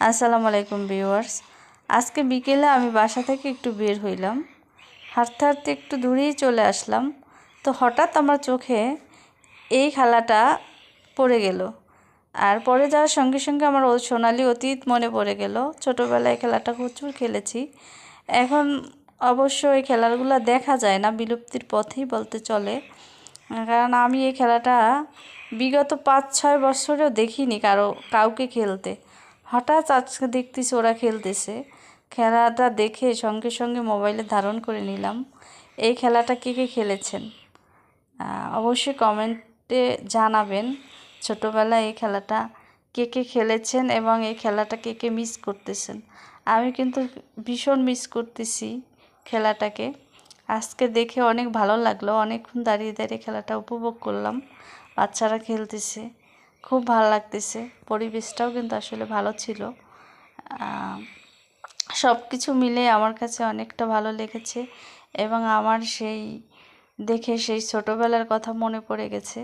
আসসালামু আলাইকুম ভিউয়ার্স। আজকে বিকেলে আমি বাসা থেকে একটু বের হইলাম। হাঁটতে হাঁটতে একটু দূরেই চলে আসলাম। তো হঠাৎ আমার চোখে এই খেলাটা পড়ে গেল। আর পরে যাওয়ার সঙ্গে সঙ্গে আমার সোনালি অতীত মনে পড়ে গেল। ছোটোবেলায় খেলাটা প্রচুর খেলেছি। এখন অবশ্য এই খেলাগুলো দেখা যায় না, বিলুপ্তির পথেই বলতে চলে। কারণ আমি এই খেলাটা বিগত পাঁচ ছয় বছরেও দেখিনি কারও কাউকে খেলতে। হঠাৎ আজকে দেখতেছি ওরা খেলতেছে। খেলাটা দেখে সঙ্গে সঙ্গে মোবাইলে ধারণ করে নিলাম। এই খেলাটা কে কে খেলেছেন? অবশ্যই কমেন্টে জানাবেন ছোটোবেলায় এই খেলাটা কে কে খেলেছেন এবং এই খেলাটা কে কে মিস করতেছেন। আমি কিন্তু ভীষণ মিস করতেছি খেলাটাকে। আজকে দেখে অনেক ভালো লাগল। অনেকক্ষণ দাঁড়িয়ে দাঁড়িয়ে খেলাটা উপভোগ করলাম। বাচ্চারা খেলতেছে। খুব ভালো লাগতেছে। পরিবেশটাও কিন্তু আসলে ভালো ছিল। সব কিছু মিলে আমার কাছে অনেকটা ভালো লেগেছে এবং আমার সেই দেখে সেই ছোটোবেলার কথা মনে পড়ে গেছে।